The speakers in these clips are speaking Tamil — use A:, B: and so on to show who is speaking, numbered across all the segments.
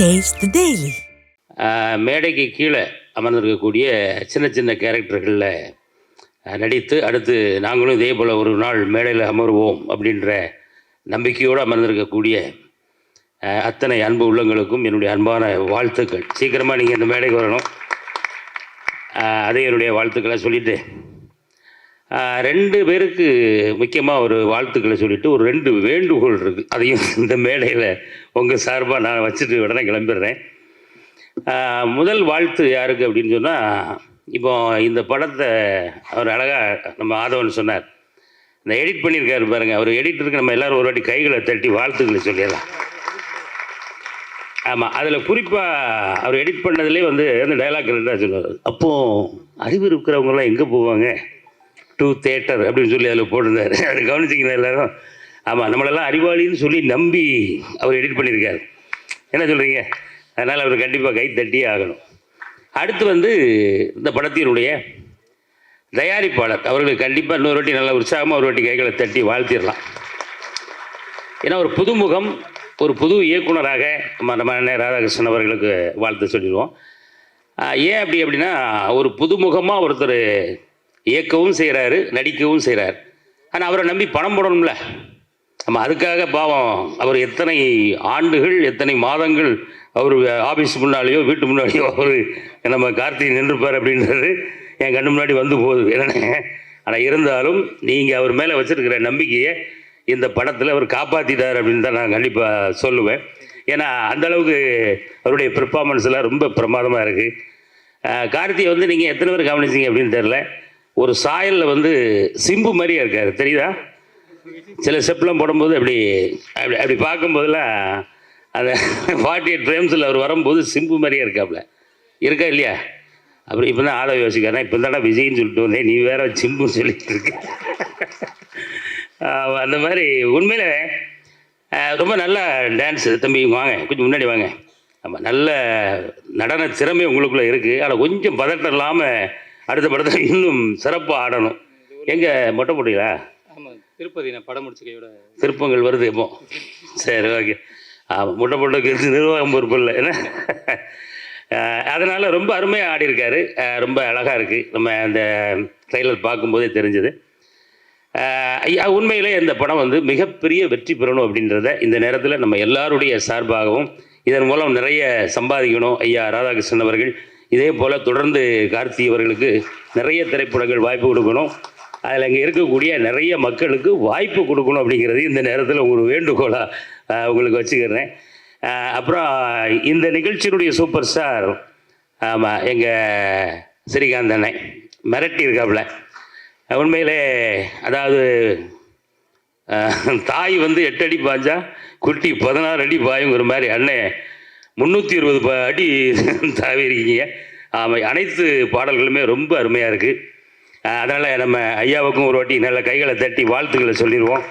A: டேஸ்ட்
B: டெய்லி மேடைக்கு கீழே அமர்ந்திருக்கக்கூடிய சின்ன சின்ன கேரக்டர்களில் நடித்து அடுத்து நாங்களும் இதே போல் ஒரு நாள் மேடையில் அமர்வோம் அப்படின்ற நம்பிக்கையோடு அமர்ந்திருக்கக்கூடிய அத்தனை அன்பு உள்ளங்களுக்கும் என்னுடைய அன்பான வாழ்த்துக்கள். சீக்கிரமாக நீங்கள் இந்த மேடைக்கு வரணும். அதே என்னுடைய வாழ்த்துக்களை சொல்லிவிட்டு ரெண்டு பேருக்கு முக்கியமாக ஒரு வாழ்த்துக்களை சொல்லிவிட்டு ஒரு ரெண்டு வேண்டுகோள் இருக்குது அதையும் இந்த மேடையில் உங்கள் சார்பாக நான் வச்சுட்டு உடனே கிளம்பிடுறேன். முதல் வாழ்த்து யாருக்கு அப்படின்னு சொன்னால் இப்போ இந்த படத்தை அவர் அழகாக நம்ம ஆதவன் சொன்னார். இந்த எடிட் பண்ணியிருக்காரு பாருங்க. அவர் எடிட்டருக்கு நம்ம எல்லாரும் ஒரு வாட்டி கைகளை தட்டி வாழ்த்துக்களை சொல்லிடலாம். ஆமாம் அதில் குறிப்பாக அவர் எடிட் பண்ணதுலேயே வந்து அந்த டைலாக் ரெண்டாக சொல்லுவார் அப்போது அறிவு இருக்கிறவங்கலாம் எங்கே போவாங்க? டூ தேட்டர் அப்படின்னு சொல்லி அதில் போட்டிருந்தாரு. அது கவனிச்சிங்களா எல்லாரும்? ஆமாம் நம்மளெல்லாம் அறிவாளின்னு சொல்லி நம்பி அவர் எடிட் பண்ணியிருக்கார். என்ன சொல்கிறீங்க அதனால் அவர் கண்டிப்பாக கை தட்டியே ஆகணும். அடுத்து வந்து இந்த படத்தினுடைய தயாரிப்பாளர். அவர்களுக்கு கண்டிப்பாக இன்னொரு வாட்டி நல்லா உற்சாகமாக ஒரு வாட்டி கைகளை தட்டி வாழ்த்திடலாம். ஏன்னா ஒரு புதுமுகம் ஒரு புது இயக்குனராக நம்ம நம்ம அண்ணன் ராதாகிருஷ்ணன் அவர்களுக்கு வாழ்த்து சொல்லிடுவோம். ஏன் அப்படி அப்படின்னா ஒரு புதுமுகமாக ஒருத்தர் இயக்கவும் செய்கிறாரு நடிக்கவும் செய்கிறார் ஆனால் அவரை நம்பி பணம் போடணும்ல. நம்ம அதுக்காக பாவம். அவர் எத்தனை ஆண்டுகள் எத்தனை மாதங்கள் அவர் ஆஃபீஸ் முன்னாலேயோ வீட்டு முன்னாலேயோ அவர் நம்ம கார்த்திகை நின்றுப்பார் அப்படின்றது என் கண்ணு முன்னாடி வந்து போகுது. என்னென்ன ஆனால் இருந்தாலும் நீங்கள் அவர் மேலே வச்சுருக்கிற நம்பிக்கையை இந்த படத்தில் அவர் காப்பாற்றிட்டார் அப்படின்னு தான் நான் கண்டிப்பாக சொல்லுவேன். ஏன்னா அந்த அளவுக்கு அவருடைய பெர்ஃபார்மன்ஸ்லாம் ரொம்ப பிரமாதமாக இருக்குது கார்த்தியை வந்து நீங்கள் எத்தனை பேர் கவனிச்சிங்க அப்படின்னு தெரில ஒரு சாயலில் வந்து சிம்பு மாதிரியே இருக்கார். தெரியுதா? சில ஸ்டெப்லாம் போடும்போது அப்படி அப்படி அப்படி பார்க்கும்போதெல்லாம் அந்த ஃபார்ட்டி எயிட் ஃப்ரேம்ஸில் அவர் வரும்போது சிம்பு மாதிரியே இருக்காப்புல இருக்கா இல்லையா? அப்படி இப்போ தான் ஆட யோசிக்கிறேன் இப்போ தானே விஜய்னு சொல்லிட்டு வந்தேன். நீ வேற சிம்புன்னு சொல்லிட்டு இருக்க. அந்த மாதிரி உண்மையில் ரொம்ப நல்ல டான்ஸு தம்பி வாங்க. கொஞ்சம் முன்னாடி வாங்க. ஆமாம் நல்ல நடன திறமை உங்களுக்குள்ளே இருக்குது ஆனால் கொஞ்சம் பதட்டம் இல்லாமல் அடுத்த படத்தில் இன்னும் சிறப்பாக ஆடணும். எங்கே மொட்டை போட்டீங்களா
C: ஆமாம் திருப்பதி நான் படம் முடிச்ச கையோட
B: திருப்பங்கள் வருது இப்போ. சரி ஓகே. ஆமாம் முட்டை போட்டுக்கு நிர்வாகம் பொறுப்பு இல்லை. என்ன? அதனால் ரொம்ப அருமையாக ஆடியிருக்காரு. ரொம்ப அழகாக இருக்குது நம்ம அந்த ட்ரெய்லர் பார்க்கும்போதே தெரிஞ்சது. ஐயா, உண்மையிலே இந்த படம் வந்து மிகப்பெரிய வெற்றி பெறணும் அப்படின்றத இந்த நேரத்தில் நம்ம எல்லாருடைய சார்பாகவும் இதன் மூலம் நிறைய சம்பாதிக்கணும். ஐயா ராதாகிருஷ்ணன் அவர்கள் இதே போல் தொடர்ந்து கார்த்தி அவர்களுக்கு நிறைய திரைப்படங்கள் வாய்ப்பு கொடுக்கணும். அதில் இங்கே இருக்கக்கூடிய நிறைய மக்களுக்கு வாய்ப்பு கொடுக்கணும் அப்படிங்கிறது இந்த நேரத்தில் ஒரு வேண்டுகோளாக உங்களுக்கு வச்சுக்கிறேன். அப்புறம் இந்த நிகழ்ச்சியினுடைய சூப்பர் ஸ்டார் ஆமாம் எங்கள் ஸ்ரீகாந்த் அண்ணன் மிரட்டி இருக்காப்புல. உண்மையிலே அதாவது தாய் வந்து எட்டு அடி பாய்ஞ்சா குட்டி பதினாறு அடி பாயுங்கிற மாதிரி அண்ணன் முந்நூற்றி இருபது அடி தாவி இருக்கீங்க ஆமாம் அனைத்து பாடல்களுமே ரொம்ப அருமையாக இருக்குது அதனால் நம்ம ஐயாவுக்கும் ஒரு வாட்டி நல்ல கைகளை தட்டி வாழ்த்துக்களை சொல்லிடுவோம்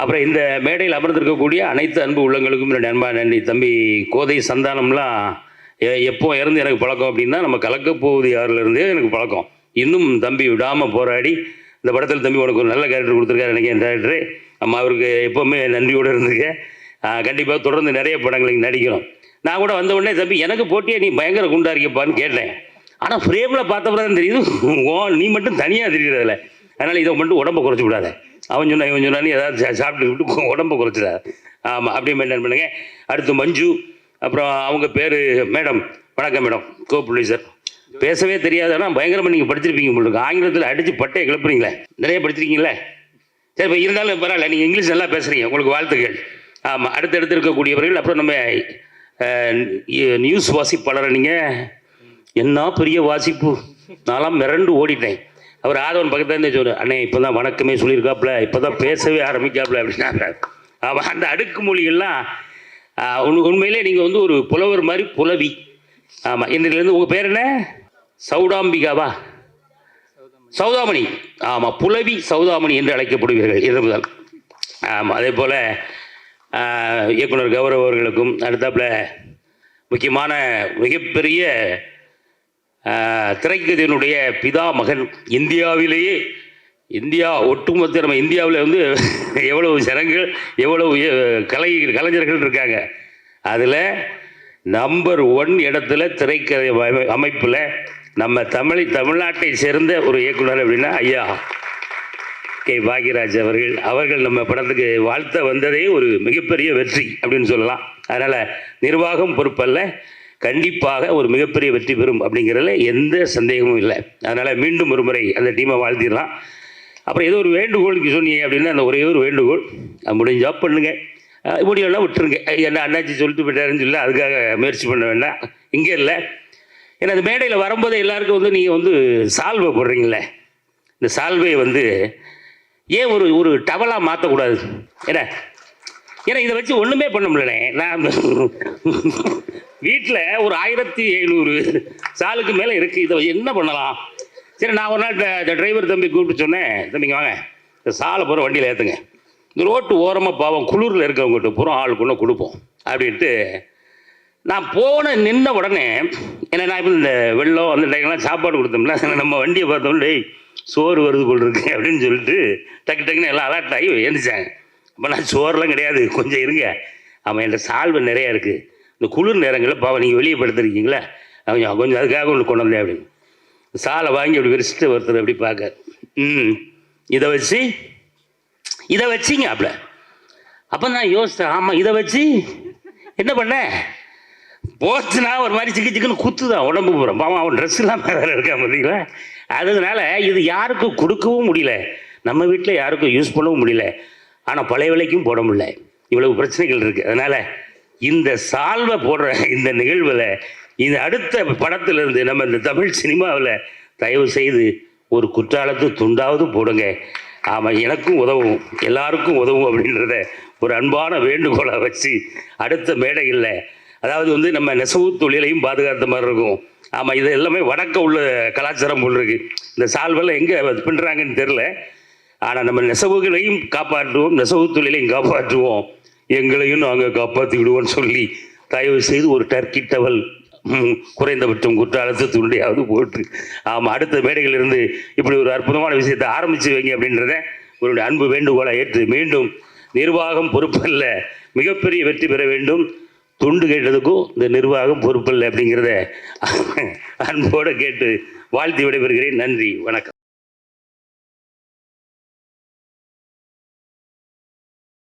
B: அப்புறம் இந்த மேடையில் அமர்ந்திருக்கக்கூடிய அனைத்து அன்பு உள்ளங்களுக்கும் என்னுடைய அன்பா நன்றி. தம்பி கோதை சந்தானம்லாம் எ- எப்போ இறந்து எனக்கு பழக்கம் அப்படின்னா நம்ம கலக்கப் போகுது யாரிலிருந்தே எனக்கு பழக்கம். இன்னும் தம்பி விடாமல் போராடி இந்த படத்தில் தம்பி உனக்கு ஒரு நல்ல கேரக்டர் கொடுத்துருக்காரு எனக்கு என் டேரக்டரு அம்மா அவருக்கு எப்போவுமே நன்றியோடு இருந்துக்க. கண்டிப்பாக தொடர்ந்து நிறைய படங்களுக்கு நடிக்கணும் நான் கூட வந்த உடனே தம்பி எனக்கு போட்டியே? நீ பயங்கர குண்டா இருக்கியப்பான்னு கேட்டேன். ஆனால் ஃப்ரேமில் பார்த்தப்பறம் தான் தெரியுது ஓ நீ மட்டும் தனியாக தெரிகிறதில்ல. அதனால் இதை மட்டும் உடம்பை குறைச்சி விடாத. அவன் சொன்னா இவன் சொன்னான்னு ஏதாவது சாப்பிட்டு விட்டு உடம்பை குறைச்சிடாத. ஆமாம் அப்படியே மெயின்டைன் பண்ணுங்க. அடுத்து மஞ்சு அப்புறம் அவங்க பேர் மேடம் வணக்கம் மேடம் கோப்புள்ளி சார். பேசவே தெரியாதுன்னா பயங்கரமாக நீங்கள் படிச்சிருப்பீங்க உங்களுக்கு ஆங்கிலத்தில் அடித்து பட்டையை கிளப்புறீங்களே. நிறைய படிச்சிருக்கீங்களே சரி இப்போ இருந்தாலும் பரவாயில்ல நீங்கள் இங்கிலீஷ் நல்லா பேசுகிறீங்க உங்களுக்கு வாழ்த்துக்கள். ஆமாம் அடுத்தடுத்து இருக்கக்கூடியவர்கள் அப்புறம் நம்ம நியூஸ் வாசிப்பாளரை நீங்கள் என்ன பெரிய வாசிப்பு? நான்லாம் மிரண்டு ஓடிட்டேன். அவர் ஆதவன் பக்கத்துல இருந்தே சொன்னார் அண்ணே இப்போ தான் வணக்கமே சொல்லியிருக்காப்புல இப்போ தான் பேசவே ஆரம்பிக்காப்புல அப்படின்னாங்க அவன் அந்த அடுக்குமொழிகள்லாம் ஆஹ், உண் உண்மையிலே நீங்கள் வந்து ஒரு புலவர் மாதிரி புலவி. ஆமாம் இன்றையிலேருந்து உங்கள் பேர் என்ன? சௌடாம்பிகாவா சௌதாமணி. ஆமாம் புலவி சௌதாமணி என்று அழைக்கப்படுவீர்கள் இது ஆமாம் அதே போல் இயக்குனர் கௌரவ் அவர்களுக்கும் அடுத்தாப்புல முக்கியமான மிகப்பெரிய திரைக்கதையினுடைய பிதா மகன் இந்தியாவிலேயே இந்தியா ஒட்டுமொத்த நம்ம இந்தியாவில் வந்து எவ்வளவு ஜனங்கள் எவ்வளவு கலை கலைஞர்கள் இருக்காங்க. அதில் நம்பர் ஒன் இடத்துல திரைக்கதை அமை- நம்ம தமிழ் தமிழ்நாட்டை சேர்ந்த ஒரு இயக்குனர் அப்படின்னா ஐயா. கே பாக்யராஜ் அவர்கள் அவர்கள் நம்ம படத்துக்கு வாழ்த்த வந்ததே ஒரு மிகப்பெரிய வெற்றி அப்படின்னு சொல்லலாம். அதனால் நிர்வாகம் பொறுப்பல்ல கண்டிப்பாக ஒரு மிகப்பெரிய வெற்றி பெறும் அப்படிங்கிறதுல எந்த சந்தேகமும் இல்லை. அதனால் மீண்டும் ஒரு முறை அந்த டீமை வாழ்த்திடலாம். அப்புறம் ஏதோ ஒரு வேண்டுகோளுக்கு சொன்னீங்க அப்படின்னா அந்த ஒரே ஒரு வேண்டுகோள் அது முடிஞ்சா பண்ணுங்கள் அஹ் விட்டுருங்க. என்ன அண்ணாச்சி சொல்லிட்டு போயிட்டாருன்னு சொல்லி அதுக்காக முயற்சி பண்ண வேண்டாம். இங்கே இல்லை. ஏன்னா அந்த மேடையில் வரும்போது எல்லாருக்கும் வந்து நீங்கள் வந்து சால்வை போடுறீங்களே இந்த சால்வையை வந்து ஏன் ஒரு ஒரு டவலாக மாற்றக்கூடாது என்ன ஏன்னா இதை வச்சு ஒன்றுமே பண்ண முடியலண்ணே. நான் வீட்டில் ஒரு ஆயிரத்தி எழுநூறு சாலுக்கு மேலே இருக்குது இதை என்ன பண்ணலாம்? சரி நான் ஒரு நாள் இந்த டிரைவர் தம்பி கூப்பிட்டு சொன்னேன். தம்பிங்க வாங்க. இந்த சாலை பூரா வண்டியில் ஏற்றுங்க இந்த ரோட்டு ஓரமாக பாவம் குளிரில் இருக்கவங்ககிட்ட பூரா ஆள் கொண்டு கொடுப்போம். அப்படின்ட்டு நான் போன நின்ன உடனே ஏன்னா நான் இப்போ இந்த வெள்ளம் அந்த டைம்லாம் சாப்பாடு கொடுத்தோம்ல. நம்ம வண்டியை பார்த்தோம் டேய் சோறு வருது போல் இருக்கு அப்படின்னு சொல்லிட்டு டக்கு டக்குன்னு எல்லாம் அலர்ட் ஆகி எழுந்திரிச்சாங்க. அப்போ நான் சோறுலாம் கிடையாது கொஞ்சம் இருங்க. அவன் என்கிட்ட சால்வை நிறையா இருக்குது இந்த குளிர் நேரங்களில் பாவம் நீங்கள் வெளியே படுத்துருக்கீங்களா? கொஞ்சம் கொஞ்சம் அதுக்காக ஒன்று கொண்டு வந்தேன் அப்படின்னு. சாலை வாங்கி அப்படி விரிச்சிட்டு ஒருத்தர் அப்படி பார்க்க ம் இதை வச்சு இதை வச்சிங்க அப்பல அப்போ நான் யோசித்தேன் ஆமாம் இதை வச்சு என்ன பண்ண? போச்சுன்னா ஒரு மாதிரி சிக்கு சிக்குன்னு குத்துதான் உடம்பு போகிறோம் பாவம் அவன் ட்ரெஸ் இல்லாமல் வேறு இருக்கா பார்த்தீங்களா அதனால இது யாருக்கும் கொடுக்கவும் முடியல. நம்ம வீட்டில் யாருக்கும் யூஸ் பண்ணவும் முடியல. ஆனால் பழைய விலைக்கும் போட முடியல. இவ்வளவு பிரச்சனைகள் இருக்குது அதனால் இந்த சால்வை போடுற இந்த நிகழ்வில் இந்த அடுத்த படத்திலிருந்து நம்ம இந்த தமிழ் சினிமாவில் தயவு செய்து ஒரு குற்றாலத்து துண்டாவது போடுங்க. ஆமாம் எனக்கும் உதவும். எல்லாருக்கும் உதவும் அப்படின்றத ஒரு அன்பான வேண்டுகோளை வச்சு அடுத்த மேடையில் அதாவது வந்து நம்ம நெசவு தொழிலையும் பாதுகாத்த மாதிரி இருக்கும். ஆமாம் இது எல்லாமே வடக்க உள்ள கலாச்சாரம் போல் இருக்கு. இந்த சால்வெல்லாம் எங்கே பின்னுறாங்கன்னு தெரில ஆனால் நம்ம நெசவுகளையும் காப்பாற்றுவோம் நெசவு தொழிலையும் காப்பாற்றுவோம். எங்களையும் நாங்கள் காப்பாற்றி விடுவோம்னு சொல்லி தயவு செய்து ஒரு டர்க்கி டவல் குறைந்தபட்சம் குற்றாலத்து துண்டையாவது போட்டு. ஆமாம் அடுத்த மேடைகளிலிருந்து இப்படி ஒரு அற்புதமான விஷயத்தை ஆரம்பித்து வைங்க அப்படின்றத உங்களுடைய அன்பு வேண்டுகோளை ஏற்று மீண்டும் நிர்வாகம் பொறுப்பல்ல மிகப்பெரிய வெற்றி பெற வேண்டும். துண்டு கேட்டதுக்கும் இந்த நிர்வாகம் பொறுப்பல்ல அப்படிங்கிறத அன்போடு கேட்டு வாழ்த்தி விடைபெறுகிறேன். நன்றி வணக்கம்.